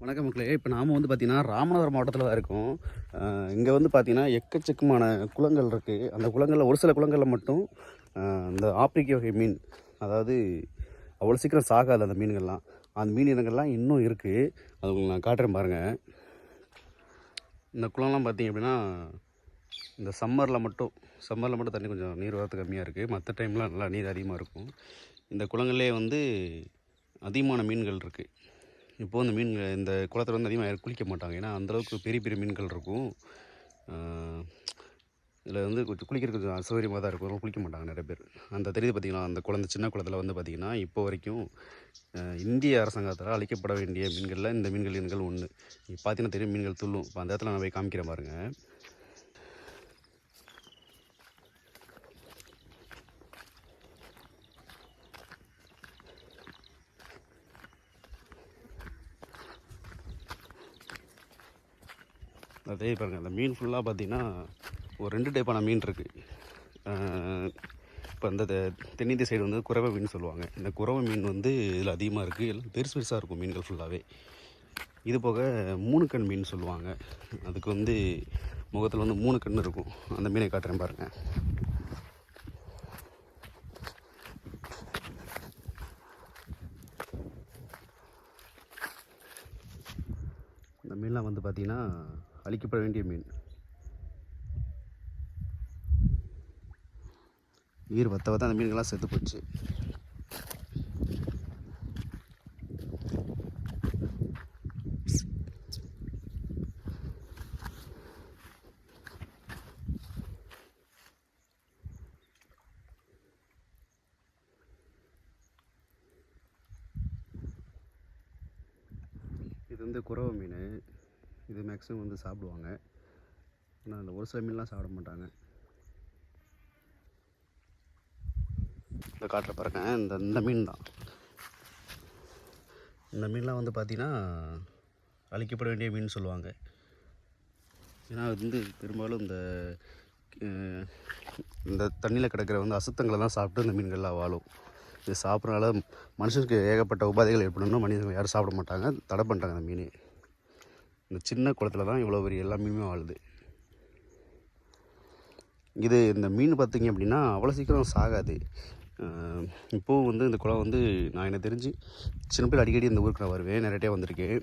வணக்கம் மக்களே. இப்போ நாம் வந்து பார்த்திங்கன்னா ராமநாதபுரம் மாவட்டத்தில் தான் இருக்கோம். இங்கே வந்து பார்த்திங்கன்னா எக்கச்சக்கமான குளங்கள் இருக்குது அந்த குளங்களில் ஒரு சில குளங்களில் மட்டும் இந்த ஆப்பிரிக்க வகை மீன் அதாவது அவ்வளோ சீக்கிரம் சாகாது அந்த மீன்கள்லாம். அந்த மீன் இனங்கள்லாம் இன்னும் இருக்குது அது உங்களுக்கு நான் காட்டுறேன் பாருங்கள் இந்த குளம்லாம் பார்த்திங்க அப்படின்னா இந்த சம்மரில் மட்டும் சம்மரில் மட்டும் தண்ணி கொஞ்சம் நீர் வரத்து கம்மியாக இருக்குது மற்ற டைம்லாம் நல்லா நீர் அதிகமாக இருக்கும். இந்த குளங்கள்லேயே வந்து அதிகமான மீன்கள் இருக்குது இப்போது இந்த மீன் இந்த குளத்தில் வந்து அதிகமாக யாரும் குளிக்க மாட்டாங்க. ஏன்னா அந்தளவுக்கு பெரிய பெரிய மீன்கள் இருக்கும். இதில் வந்து கொஞ்சம் குளிக்கிறது கொஞ்சம் அசௌகரியமாக தான் இருக்கும். ரொம்ப குளிக்க மாட்டாங்க நிறைய பேர். அந்த தெரியுது பார்த்தீங்களா அந்த குழந்தை சின்ன குளத்தில் வந்து பார்த்திங்கன்னா இப்போ வரைக்கும் இந்திய அரசாங்கத்தால் அழிக்கப்பட வேண்டிய மீன்களில் இந்த மீன்கள் இனங்கள் ஒன்று நீங்கள் பார்த்தீங்கன்னா தெரியும் மீன்கள் துள்ளும். இப்போ அந்த இடத்துல நான் போய் காமிக்கிறேன் பாருங்கள் அதே பாருங்கள் அந்த மீன் ஃபுல்லாக பார்த்தீங்கன்னா ஒரு ரெண்டு டைப்பான மீன் இருக்குது இப்போ அந்த தெ- தென்னிந்திய சைடு வந்து குறவை மீன் சொல்லுவாங்க. இந்த குறவை மீன் வந்து இதில் அதிகமாக இருக்குது எல்லாம் பெருசு பெருசாக இருக்கும் மீன்கள் ஃபுல்லாகவே இது போக மூணு கண் மீன் சொல்லுவாங்க. அதுக்கு வந்து முகத்தில் வந்து மூணு கண் இருக்கும். அந்த மீனை காட்டுறேன் பாருங்கள் இந்த மீன்லாம் வந்து பார்த்திங்கன்னா அழிக்கப்பட வேண்டிய மீன். நீர் வத்த வத்த அந்த மீன்கள்லாம் செத்து போச்சு. இது வந்து குறவை மீன். இது மேக்ஸிமம் வந்து சாப்பிடுவாங்க. ஆனால் அந்த ஒரு சில மீன்லாம் சாப்பிட மாட்டாங்க. இந்த காட்டில் பாருங்க இந்த இந்த மீன் தான் இந்த மீன்லாம் வந்து பார்த்திங்கன்னா அழிக்கப்பட வேண்டிய மீன் சொல்லுவாங்க. ஏன்னா அது வந்து பெரும்பாலும் இந்த இந்த தண்ணியில் கிடக்கிற வந்து அசுத்தங்களை தான் சாப்பிட்டு இந்த மீன்கள்லாம் வாழும். இது சாப்பிட்றனால மனுஷனுக்கு ஏகப்பட்ட உபாதைகள் ஏற்படணும்னா மனிதர்கள் யாரும் சாப்பிட மாட்டாங்க. தடை பண்ணுறாங்க அந்த மீன். இந்த சின்ன குளத்துல தான் இவ்வளோ பெரிய எல்லா மீனுமே வாழுது. இது இந்த மீன் பார்த்தீங்க அப்படின்னா அவ்வளோ சீக்கிரம் சாகாது. அஹ் இப்போவும் வந்து இந்த குளம் வந்து நான் எனக்கு தெரிஞ்சு சின்ன பேர் அடிக்கடி இந்த ஊருக்கு நான் வருவேன். நிறைய வந்திருக்கேன்.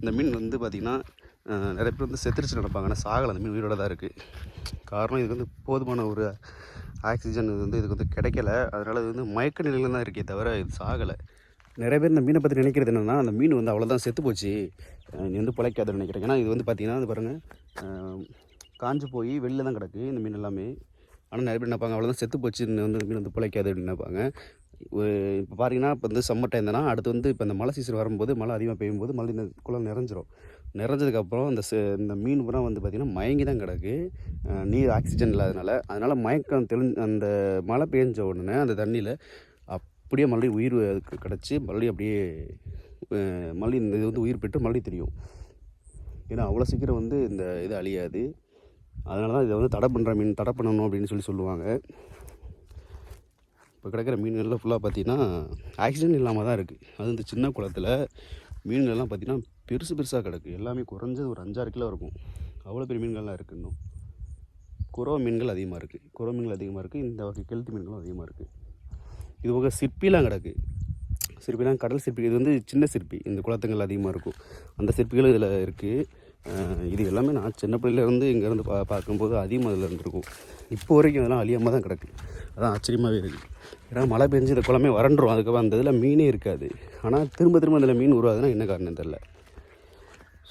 இந்த மீன் வந்து பார்த்திங்கன்னா நிறைய பேர் வந்து செத்துருச்சு நினைப்பாங்க. ஆனால் சாகலை. அந்த மீன் உயிரோட தான் இருக்குது காரணம் இதுக்கு வந்து போதுமான ஒரு ஆக்சிஜன் இது வந்து இதுக்கு வந்து கிடைக்கல. அதனால் இது வந்து மயக்க நிலையில் தான் இருக்கே தவிர இது சாகலை. நிறைய பேர் இந்த மீனை பற்றி நினைக்கிறது என்னென்னா அந்த மீன் வந்து அவ்வளோதான் செத்து போச்சு. நீ வந்து பிழைக்காதுன்னு நினைக்கிறேன். ஏன்னா இது வந்து பார்த்தீங்கன்னா இது பாருங்கள் காஞ்சு போய் வெளில தான் கிடக்கு இந்த மீன் எல்லாமே. ஆனால் நிறைய பேர் நினைப்பாங்க அவ்வளோதான் செத்து போச்சு வந்து மீன் வந்து பிழைக்காது அப்படின்னு நினைப்பாங்க. இப்போ பார்த்தீங்கன்னா இப்போ வந்து சம்மர் டைம் தானே அடுத்து வந்து இப்போ இந்த மழை சீசன் வரும்போது மழை அதிகமாக பெய்யும்போது மழை இந்த குளம் நிறைஞ்சிரும். நிறைஞ்சதுக்கப்புறம் இந்த செ- இந்த மீன் பூரா வந்து பார்த்திங்கன்னா மயங்கி தான் கிடக்கு. நீர் ஆக்சிஜன் இல்லாதனால அதனால் மயக்கம் தெளிஞ்சு அந்த மழை பெஞ்ச உடனே அந்த தண்ணியில் அப் அப்படியே மறுபடியும் உயிர் அதுக்கு கிடச்சி மறுபடியும் அப்படியே மல்லி மறுபடியும் இந்த இது வந்து உயிர் பெற்று மறுபடியும் தெரியும். ஏன்னா அவ்வளோ சீக்கிரம் வந்து இந்த இது அழியாது. அதனால தான் இதை வந்து தடை பண்ணுற மீன் தடை பண்ணணும் அப்படின்னு சொல்லி சொல்லுவாங்க. இப்போ கிடைக்கிற மீன்கள்லாம் ஃபுல்லாக பார்த்தீங்கன்னா ஆக்சிஜன் இல்லாமல் தான் இருக்குது அது இந்த சின்ன குளத்தில் மீன்கள்லாம் பார்த்தீங்கன்னா பெருசு பெருசாக கிடக்கு. எல்லாமே குறைஞ்சது ஒரு அஞ்சாறு கிலோ இருக்கும். அவ்வளோ பெரிய மீன்கள்லாம் இருக்குது இன்னும். குறவ மீன்கள் அதிகமாக இருக்குது குறவ மீன்கள் அதிகமாக இருக்குது இந்த வகை கெழுத்து மீன்களும் அதிகமாக இருக்குது இது போக சிற்பிலாம் கிடக்கு. சிற்பிலாம் கடல் சிற்பி. இது வந்து சின்ன சிற்பி. இந்த குளத்துங்கள் அதிகமாக இருக்கும். அந்த சிற்பிகளும் இதில் இருக்குது இது எல்லாமே நான் சின்ன பிள்ளையிலேருந்து இங்கேருந்து பா பார்க்கும்போது அதிகமாக இதில் இருந்திருக்கும். இப்போ வரைக்கும் அதெல்லாம் அழியாமல் தான் கிடக்கு. அதான் ஆச்சரியமாகவே இருக்குது ஏன்னா மழை பெஞ்சு இந்த குளமே வறண்டுரும். அதுக்கப்புறம் அந்த இதில் மீனே இருக்காது. ஆனால் திரும்ப திரும்ப அதில் மீன் உருவாதுன்னா என்ன காரணம் தெரில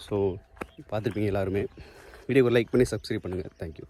ஸோ பார்த்துருப்பீங்க எல்லாருமே. வீடியோக்கு லைக் பண்ணி சப்ஸ்கிரைப் பண்ணுங்கள் தேங்க்யூ